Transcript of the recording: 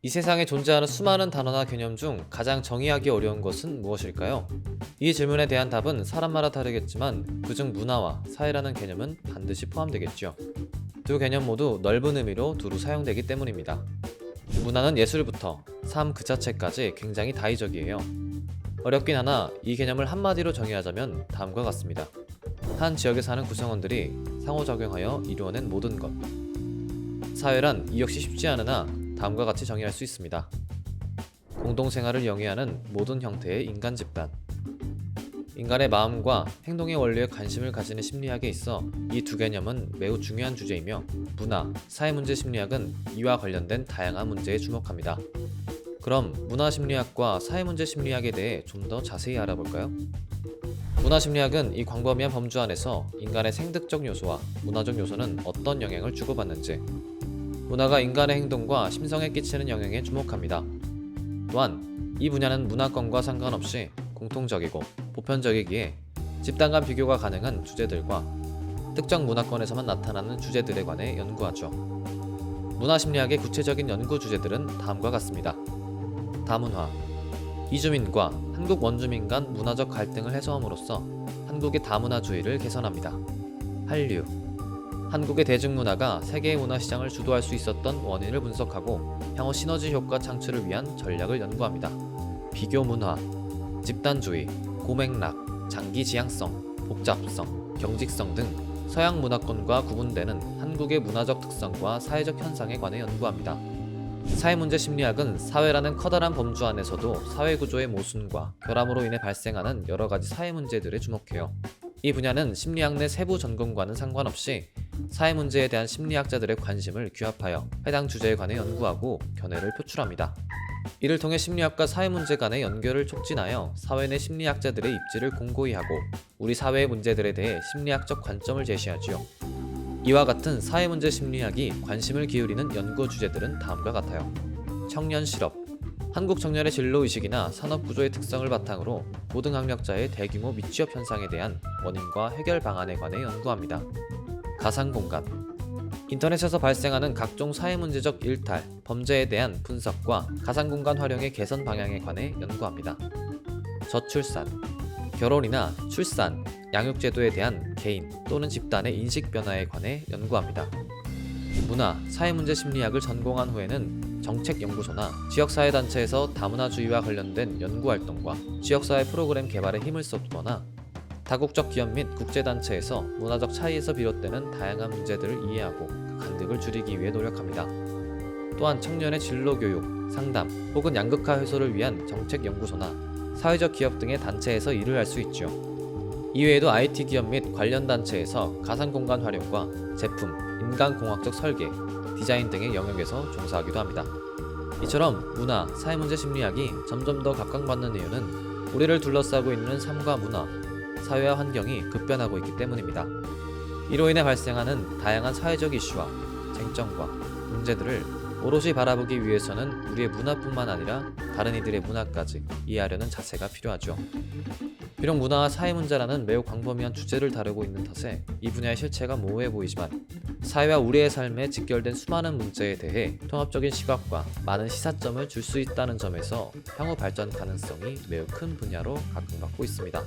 이 세상에 존재하는 수많은 단어나 개념 중 가장 정의하기 어려운 것은 무엇일까요? 이 질문에 대한 답은 사람마다 다르겠지만 그중 문화와 사회라는 개념은 반드시 포함되겠죠. 두 개념 모두 넓은 의미로 두루 사용되기 때문입니다. 문화는 예술부터 삶 그 자체까지 굉장히 다의적이에요. 어렵긴 하나 이 개념을 한마디로 정의하자면 다음과 같습니다. 한 지역에 사는 구성원들이 상호작용하여 이루어낸 모든 것. 사회란 이 역시 쉽지 않으나 다음과 같이 정의할 수 있습니다. 공동생활을 영위하는 모든 형태의 인간 집단. 인간의 마음과 행동의 원리에 관심을 가지는 심리학에 있어 이 두 개념은 매우 중요한 주제이며 문화, 사회문제 심리학은 이와 관련된 다양한 문제에 주목합니다. 그럼 문화 심리학과 사회문제 심리학에 대해 좀 더 자세히 알아볼까요? 문화 심리학은 이 광범위한 범주 안에서 인간의 생득적 요소와 문화적 요소는 어떤 영향을 주고받는지, 문화가 인간의 행동과 심성에 끼치는 영향에 주목합니다. 또한 이 분야는 문화권과 상관없이 공통적이고 보편적이기에 집단 간 비교가 가능한 주제들과 특정 문화권에서만 나타나는 주제들에 관해 연구하죠. 문화 심리학의 구체적인 연구 주제들은 다음과 같습니다. 다문화 이주민과 한국 원주민 간 문화적 갈등을 해소함으로써 한국의 다문화주의를 개선합니다. 한류 한국의 대중문화가 세계의 문화시장을 주도할 수 있었던 원인을 분석하고 향후 시너지 효과 창출을 위한 전략을 연구합니다. 비교 문화, 집단주의, 고맥락, 장기 지향성, 복잡성, 경직성 등 서양 문화권과 구분되는 한국의 문화적 특성과 사회적 현상에 관해 연구합니다. 사회문제 심리학은 사회라는 커다란 범주 안에서도 사회구조의 모순과 결함으로 인해 발생하는 여러 가지 사회 문제들에 주목해요. 이 분야는 심리학 내 세부 전공과는 상관없이 사회 문제에 대한 심리학자들의 관심을 규합하여 해당 주제에 관해 연구하고 견해를 표출합니다. 이를 통해 심리학과 사회 문제 간의 연결을 촉진하여 사회 내 심리학자들의 입지를 공고히 하고 우리 사회의 문제들에 대해 심리학적 관점을 제시하지요. 이와 같은 사회 문제 심리학이 관심을 기울이는 연구 주제들은 다음과 같아요. 청년 실업 한국 청년의 진로 의식이나 산업 구조의 특성을 바탕으로 고등학력자의 대규모 미취업 현상에 대한 원인과 해결 방안에 관해 연구합니다. 가상 공간 인터넷에서 발생하는 각종 사회문제적 일탈, 범죄에 대한 분석과 가상 공간 활용의 개선 방향에 관해 연구합니다. 저출산 결혼이나 출산, 양육제도에 대한 개인 또는 집단의 인식 변화에 관해 연구합니다. 문화, 사회문제 심리학을 전공한 후에는 정책연구소나 지역사회단체에서 다문화주의와 관련된 연구활동과 지역사회 프로그램 개발에 힘을 쏟거나 다국적 기업 및 국제단체에서 문화적 차이에서 비롯되는 다양한 문제들을 이해하고 그 간극을 줄이기 위해 노력합니다. 또한 청년의 진로 교육, 상담 혹은 양극화 해소를 위한 정책연구소나 사회적 기업 등의 단체에서 일을 할 수 있죠. 이외에도 IT 기업 및 관련 단체에서 가상 공간 활용과 제품, 인간공학적 설계, 디자인 등의 영역에서 종사하기도 합니다. 이처럼 문화, 사회문제 심리학이 점점 더 각광받는 이유는 우리를 둘러싸고 있는 삶과 문화, 사회와 환경이 급변하고 있기 때문입니다. 이로 인해 발생하는 다양한 사회적 이슈와 쟁점과 문제들을 오롯이 바라보기 위해서는 우리의 문화뿐만 아니라 다른 이들의 문화까지 이해하려는 자세가 필요하죠. 비록 문화와 사회 문제라는 매우 광범위한 주제를 다루고 있는 탓에 이 분야의 실체가 모호해 보이지만 사회와 우리의 삶에 직결된 수많은 문제에 대해 통합적인 시각과 많은 시사점을 줄 수 있다는 점에서 향후 발전 가능성이 매우 큰 분야로 각광받고 있습니다.